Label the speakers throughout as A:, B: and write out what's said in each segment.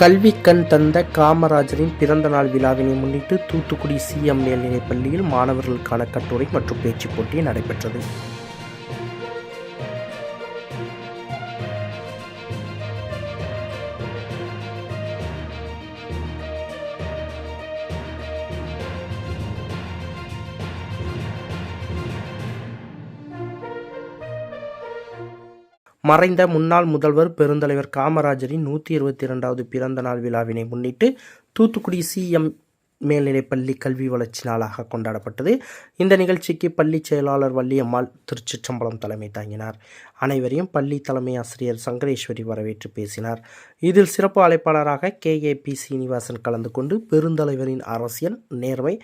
A: கல்வி கண் தந்த காமராஜரின் பிறந்த நாள் விழாவினை முன்னிட்டு தூத்துக்குடி சிஎம் மேல்நிலைப் பள்ளியில் மாணவர்களுக்கான கட்டுரை மற்றும் பேச்சுப் போட்டி நடைபெற்றது. மறைந்த முன்னாள் முதல்வர் பெருந்தலைவர் காமராஜரின் நூற்றி இருபத்தி இரண்டாவது பிறந்த நாள் விழாவினை முன்னிட்டு தூத்துக்குடி சிஎம் மேல்நிலைப்பள்ளி கல்வி வளர்ச்சி நாளாக கொண்டாடப்பட்டது. இந்த நிகழ்ச்சிக்கு பள்ளி செயலாளர் வள்ளியம்மாள் திருச்சிற்றம்பலம் தலைமை தாங்கினார். அனைவரையும் பள்ளி தலைமை ஆசிரியர் சங்கரேஸ்வரி வரவேற்று பேசினார். இதில் சிறப்பு அழைப்பாளராக கே. ஏ. பி. சீனிவாசன் கலந்து கொண்டு பெருந்தலைவரின் அரசியல் நேர்மை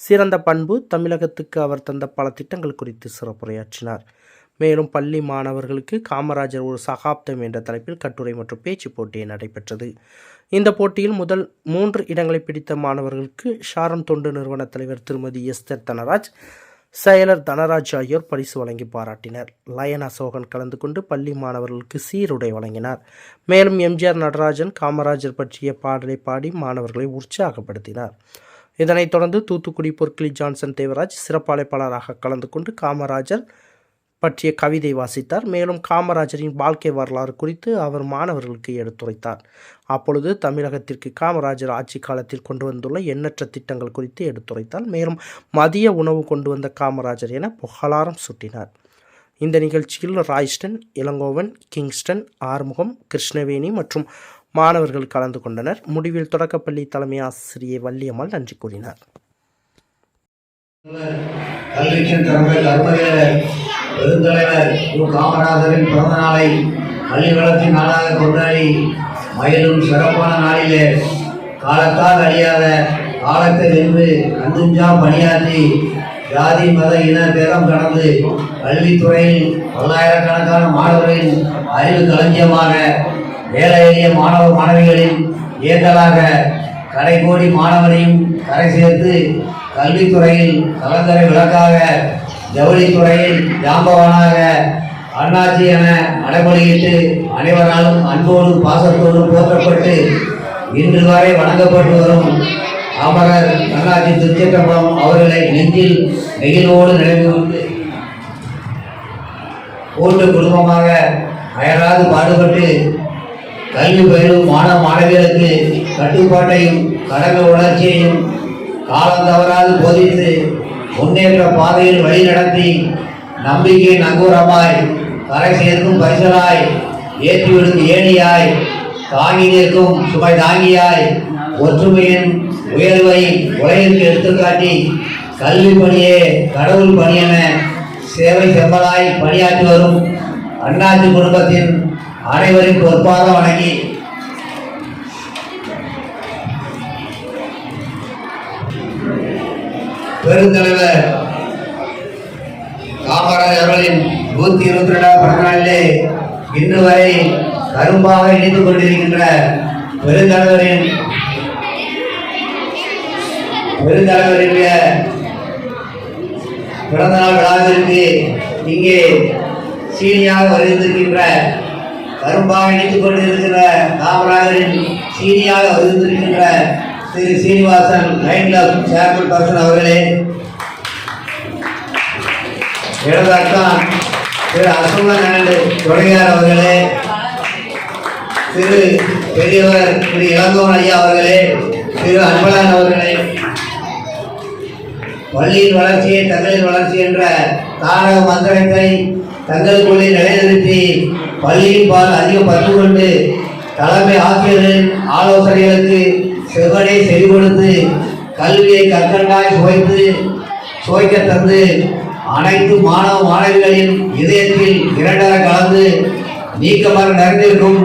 A: சிறந்த பண்பு தமிழகத்துக்கு அவர் தந்த பல திட்டங்கள் குறித்து சிறப்புரையாற்றினார். மேலும் பள்ளி மாணவர்களுக்கு காமராஜர் ஒரு சகாப்தம் என்ற தலைப்பில் கட்டுரை மற்றும் பேச்சு போட்டி நடைபெற்றது. இந்த போட்டியில் முதல் மூன்று இடங்களை பிடித்த மாணவர்களுக்கு ஷாரம் தொண்டு நிறுவன தலைவர் திருமதி எஸ்தர் தனராஜ் செயலர் தனராஜ் ஆகியோர் பரிசு வழங்கி பாராட்டினர். லயன் அசோகன் கலந்து கொண்டு பள்ளி மாணவர்களுக்கு சீருடை வழங்கினார். மேலும் எம்ஜிஆர் நடராஜன் காமராஜர் பற்றிய பாடலை பாடி மாணவர்களை உற்சாகப்படுத்தினார். இதனைத் தொடர்ந்து தூத்துக்குடி பொற்கிளி ஜான்சன் தேவராஜ் சிறப்பு அழைப்பாளராக கலந்து கொண்டு காமராஜர் பற்றிய கவிதை வாசித்தார். மேலும் காமராஜரின் வாழ்க்கை வரலாறு குறித்து அவர் மாணவர்களுக்கு எடுத்துரைத்தார். அப்பொழுது தமிழகத்திற்கு காமராஜர் ஆட்சி காலத்தில் கொண்டு வந்துள்ள எண்ணற்ற திட்டங்கள் குறித்து எடுத்துரைத்தார். மேலும் மதிய உணவு கொண்டு வந்த காமராஜர் என புகழாரம் சுட்டினார். இந்த நிகழ்ச்சியில் ராய்ஸ்டன் இளங்கோவன் கிங்ஸ்டன் ஆறுமுகம் கிருஷ்ணவேணி மற்றும் மாணவர்கள் கலந்து கொண்டனர். முடிவில் தொடக்கப்பள்ளி தலைமை ஆசிரியை வள்ளியம்மாள் நன்றி கூறினார்.
B: பெருந்தலைவர் கு. காமராஜரின் பிறந்த நாளை பள்ளி வளர்ச்சி நாளாக கொண்டாடி மயிலும் சிறப்பான நாளிலே காலத்தால் அழியாத காலத்தை வென்று கண்டுஞ்சா பணியாற்றி ஜாதி மத இன பேதம் கடந்து கல்வித்துறையில் பல்லாயிரக்கணக்கான மாணவர்களின் அறிவு களஞ்சியமாக ஏழை எளிய மாணவ மாணவிகளின் ஏந்தலாக கடைகோடி மாணவரையும் கரை சேர்த்து கல்வித்துறையில் கலந்தரை விளக்காக ஜவுளித்துறையில் ஜாம்பவானாக அண்ணாச்சி என நடைமுறையிட்டு அனைவராலும் அன்போடும் பாசத்தோடும் போற்றப்பட்டு இன்று வரை வணங்கப்பட்டு வரும் அமரர் அண்ணாச்சி திருச்சிற்றம்பலம் அவர்களை நெஞ்சில் நெகிழ்வோடு நினைவு கொண்டு கூட்டு குடும்பமாக அயராது பாடுபட்டு கல்வி பயிலும் மாணவ மாணவியருக்கு கட்டுப்பாட்டையும் கடமை உணர்ச்சியையும் காலம் தவறாது போதித்து முன்னேற்ற பாதையில் வழி நடத்தி நம்பிக்கை நங்கூரமாய் கரை சேர்க்கும் பரிசலாய் ஏற்றிவிடும் ஏணியாய் தாங்கி நிற்கும் சுமை தாங்கியாய் ஒற்றுமையின் உயர்வை உலகிற்கு எடுத்துக்காட்டி கல்வி பணியே கடவுள் பணியென சேவை செம்மலாய் பணியாற்றி வரும் அண்ணாச்சி குடும்பத்தின் அனைவரின் பொறுப்பாக வணங்கி பெருந்தலைவர் காமராஜ் அவர்களின் நூத்தி இருபத்தி ரெண்டாவது பிறந்த நாளிலே இன்று வரை கரும்பாக இணைத்துக் கொண்டிருக்கின்ற பெருந்தலைவரின் பெருந்தலைவருடைய பிறந்தநாள் விழாவிற்கு இங்கே சீனியாக வருகின்ற கரும்பாக இணைத்துக் கொண்டிருக்கிற காமராஜரின் சீனியாக வருகின்ற Thiru Srinivasan lion chairman person அவர்களே. எனது திரு அசுமன் துணையார் அவர்களே. திரு பெரியவர் திரு இளங்கோவன் ஐயா அவர்களே. திரு அன்பழகன் அவர்களே. பள்ளியின் வளர்ச்சியை தங்களின் வளர்ச்சி என்ற தாரக மந்திரத்தை தங்களுக்குள்ளே நிலைநிறுத்தி பள்ளியின் பால் அதிக பற்று கொண்டு தலைமை ஆசிரியர்களின் ஆலோசனைகளுக்கு செவனை செறி கொடுத்து கல்வியை கற்கண்டாய் சுவைத்து சுவைக்க தந்து அனைத்து மாணவ மாணவிகளின் இதயத்தில் இரண்டர கலந்து நீக்கமாக நிறைந்திருக்கும்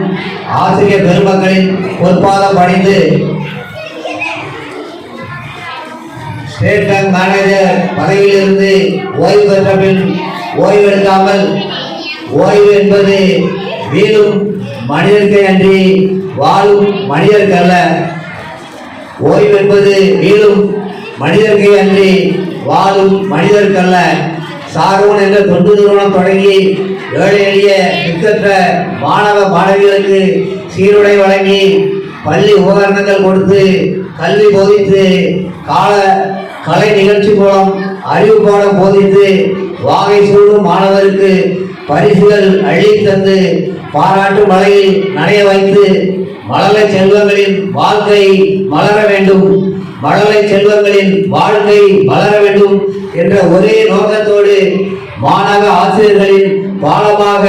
B: ஆசிரியர் பெருமக்களின் பொற்பாதம் அடைந்து ஸ்டேட் பேங்க் மேனேஜர் பதவியிலிருந்து ஓய்வு பெற்ற பின் ஓய்வு எடுக்காமல் ஓய்வு என்பது வீழும் மனிதர்க்கு அன்றி வாழும் மனிதர்கள் அல்ல ஓய்வு என்பது வீழும் மனிதர்க்கு அன்றி வாழும் மனிதர்கல்ல அல்ல சாரோன் என்ற தொண்டு நிறுவனம் தொடங்கி ஏழை எளிய திக்கற்ற மாணவ மாணவிகளுக்கு சீருடை வழங்கி பள்ளி உபகரணங்கள் கொடுத்து கல்வி போதித்து கால கலை நிகழ்ச்சி மூலம் அறிவு பாடம் போதித்து வாகை சூடும் மாணவருக்கு பரிசுகள் அள்ளி தந்து பாராட்டு மலையில் நடைய வைத்து மழலை செல்வங்களின் வாழ்க்கை மலர வேண்டும். மழலை செல்வங்களின் வாழ்க்கை மலர வேண்டும் என்ற ஒரே நோக்கத்தோடு மாணவ ஆசிரியர்களின் பாலமாக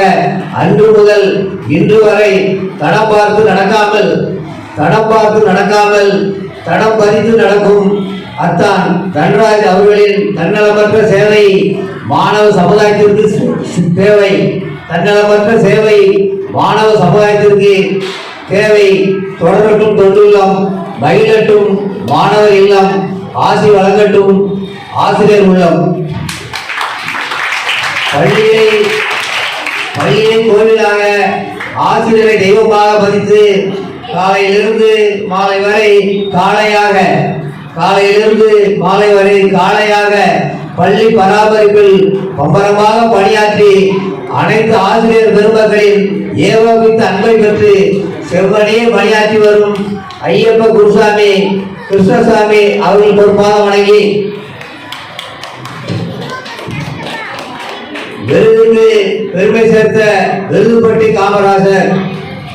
B: அன்று முதல் இன்று வரை தடம் பார்த்து நடக்காமல் தடம் பார்த்து நடக்காமல் தடம் பறித்து நடக்கும் அத்தான் தன்ராஜ் அவர்களின் தன்னலமற்ற சேவை. மாணவ சமுதாயத்திற்கு சு- தேவை தன்னலமற்ற சேவை மாணவ சமுதாயத்திற்கு தேவை தொடரட்டும் தொண்டுள்ளம் மகிழட்டும் மாணவர் இல்லம் ஆசி வழங்கட்டும் ஆசிரியர் உள்ளம். பள்ளியை பள்ளியை கோவிலாக ஆசிரியரை தெய்வமாக பதித்து காலையிலிருந்து மாலை வரை காளையாக காலையிலிருந்து மாலை வரை காளையாக பள்ளி பராமரிப்பில் பம்பரமாக பணியாற்றி அனைத்து ஆசிரியர் பெருமக்களின் ஏகோபித்த அன்பை பெற்று செவ்வனே பணியாற்றி வரும் ஐயப்ப குருசாமி கிருஷ்ணசாமி அவர்கள் பொறுப்பாக வணங்கி விருதுக்கு பெருமை சேர்த்த விருதுப்பட்டி காமராசர்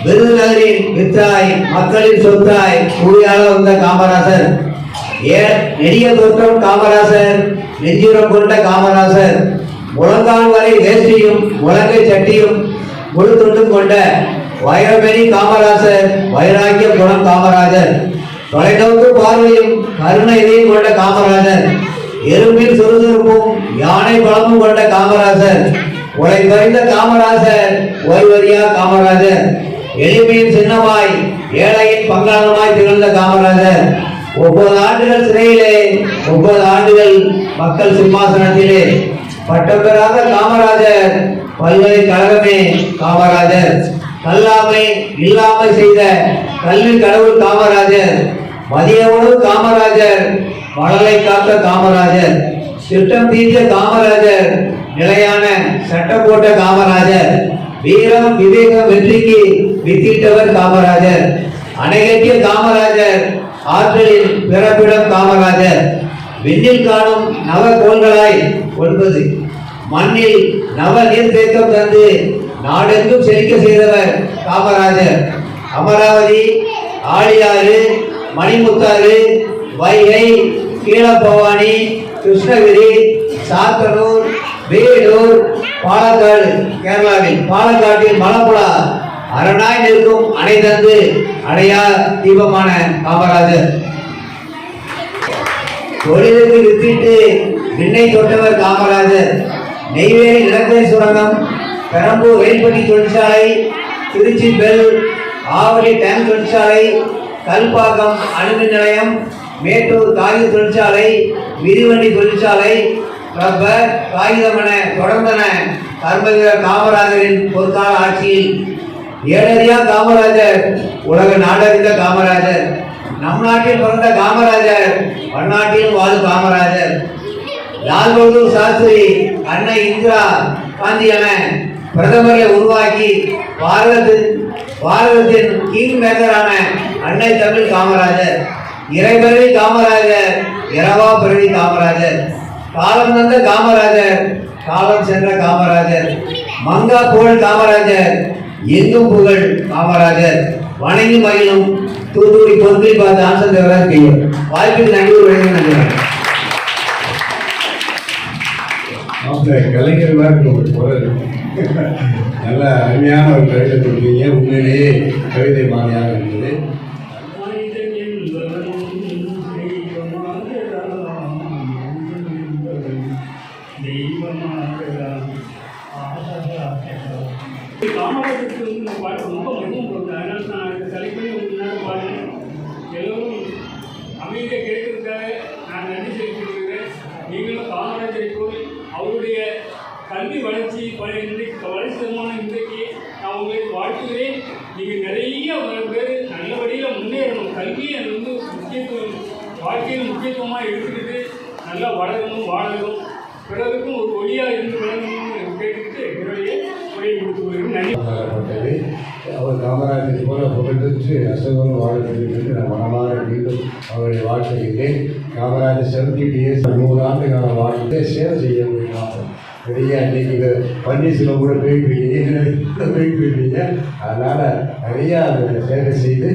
B: விருதுநகரின் வித்தாய் மக்களின் சொத்தாய் கூலியாக வந்த காமராசர். ஏ நெடிய தோற்றம் காமராசர் நெஞ்சுரம் கொண்ட காமராசர். முழங்கால் வரை வேஷ்டியும் முழங்கை சட்டியும் முழு தொண்டும் கொண்ட வைரமணி காமராசர் வைராக்கிய குணம் காமராஜர். தொலைநோக்கு பார்வையும் கருணை இதயம் கொண்ட காமராஜர். எறும்பில் சுறுசுறுப்பும் யானை பலமும் கொண்ட காமராஜர் உலை குறைந்த காமராஜர் ஒருவரியா காமராஜர். எளிமையின் சின்னமாய் ஏழையின் பங்காளமாய் திகழ்ந்த காமராஜர். முப்பது ஆண்டுகள் சிறையிலே முப்பது ஆண்டுகள் மக்கள் சிம்மாசனத்திலே. பட்டம் பெறாத காமராஜர் பல்கலைக்கழகமே காமராஜர். கல்லாமை இல்லாமை செய்த கல்வி கடவுள் காமராஜர் மதிய உணவு காமராஜர் மழலை காத்த காமராஜர் திட்டம் தீர்த்த காமராஜர் நிலையான சட்டம் போட்ட காமராஜர் வீரம் விவேகம் வெற்றிக்கு வித்திட்டவர் காமராஜர் அணைகட்டிய காமராஜர் ஆற்றலில் பிறப்பிடம் காமராஜர். விண்ணில் காணும் நவ கோள்களாய் ஒன்பது. மண்ணில் நவ நீர்த்தேக்கம் தந்து நாடெங்கும் செழிக்க செய்தவர் காமராஜர். அமராவதி ஆழியாறு மணிமுத்தாறு வைகை கீழப்பவானி கிருஷ்ணகிரி சாத்தனூர் வேலூர் பாலக்காடு கேரளாவில். பாலக்காட்டில் மலப்புழா அரணாய் நிற்கும் அணை தந்து அடையா தீபமான காமராஜர். தொழிலுக்கு வித்திட்டு விண்ணை தொட்டவர் காமராஜர். நெய்வேலி நிலக்கரி சுரங்கம் பெரம்பூர் வேல்பட்டி தொழிற்சாலை திருச்சி பெல் ஆவடி டேங்க் தொழிற்சாலை கல்பாக்கம் அணுமின் நிலையம் மேட்டூர் காகித தொழிற்சாலை மிதிவண்டி தொழிற்சாலை ரப்பர் காகிதம் என தொடர்ந்தன கர்மவீரர் காமராஜரின் பொற்கால ஆட்சியில். ஏழறியா காமராஜர் உலக நாடறிந்த காமராஜர். நம் நாட்டில் பிறந்த காமராஜர் பன்னாட்டில் வாழும் காமராஜர். லால் பகதூர் சாஸ்திரி அன்னை இந்திரா காந்தி என பிரதமரை உருவாக்கி பாரதத்தின் பாரதத்தின் கிங் மேக்கரான அன்னை தமிழ் காமராஜர் இறைபிறவி காமராஜர் இரவா பிறவி காமராஜர் காலம் தந்த காமராஜர் காலம் சென்ற காமராஜர் மங்கா புகழ் காமராஜர் எங்கும் புகழ் காமராஜர் வணங்கி மகிழும் தூத்துக்குடி பொறுப்பை பார்த்து ஆசன் தேவராஜ் கையும் வாய்ப்பில் நன்றி வழங்கி நன்றி.
C: கலைஞர் ஒரு குரல் நல்ல அருமையான ஒரு கவிதை கொடுத்தீங்க உண்மையிலேயே கவிதை மாலையாக இருந்தது.
D: காமராஜருக்கு வந்து பாட்டு ரொம்ப கொடுத்தேன் நான் நேரம் பாடுறேன் எல்லோரும் அமைதியை கேட்கறதுக்காக
C: நடிகப்பட்டது அவர் காமராஜர் போல புகழ்ந்து அசோகன் வாழ என்று நான் மனமாற மீண்டும் அவரை வாழ்த்துகிறேன் காமராஜர் செலுத்திட்டே நூறு ஆண்டு காலம் வாழ்ந்து சேவை செய்ய முடியும் நிறைய இன்றைக்கி பன்னீர்செல்வம் கூட போயிட்டு இருக்கீங்க போயிட்டு அதனால் நிறையா சேவை செய்து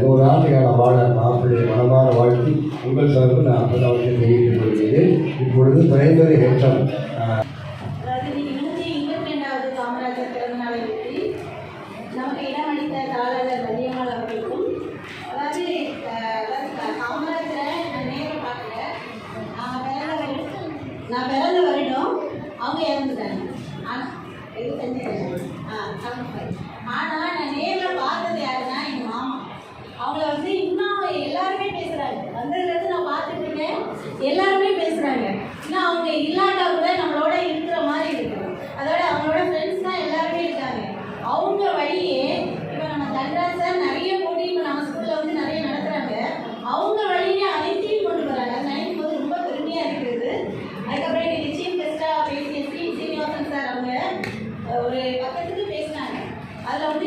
C: நூறு ஆண்டு காலம் வாழ மாப்பிள்ளை மனமாற வாழ்த்தி உங்கள் சார்பு நான் அப்போ அவற்றை தெரிவித்துக் கொள்கிறேன். இப்பொழுது பிரைமரி ஹெச்எம்
E: அவங்கள வந்து இன்னும் எல்லாருமே பேசுகிறாங்க வந்ததுலேருந்து நான் பார்த்துட்டு இருக்கேன். எல்லாருமே பேசுகிறாங்க இன்னும் அவங்க இல்லாட்டா கூட நம்மளோட இருக்கிற மாதிரி இருக்குது அதோட அவங்களோட ஃப்ரெண்ட்ஸ் தான் எல்லாருமே இருக்காங்க. அவங்க வழியே இப்போ நம்ம தன்ராஜ் சார் நிறைய போட்டி இப்போ நம்ம ஸ்கூலில் வந்து நிறைய நடத்துகிறாங்க அவங்க வழியே அனைத்தையும் கொண்டு வராங்க. நினைக்கும் போது ரொம்ப பெருமையாக இருக்குது. அதுக்கப்புறம் இன்னைக்கு சீஃப் கெஸ்ட்டாக பேசிய ஸ்ரீ சீனிவாசன் சார் அவங்க ஒரு பக்கத்துக்கு பேசினாங்க. அதில் வந்து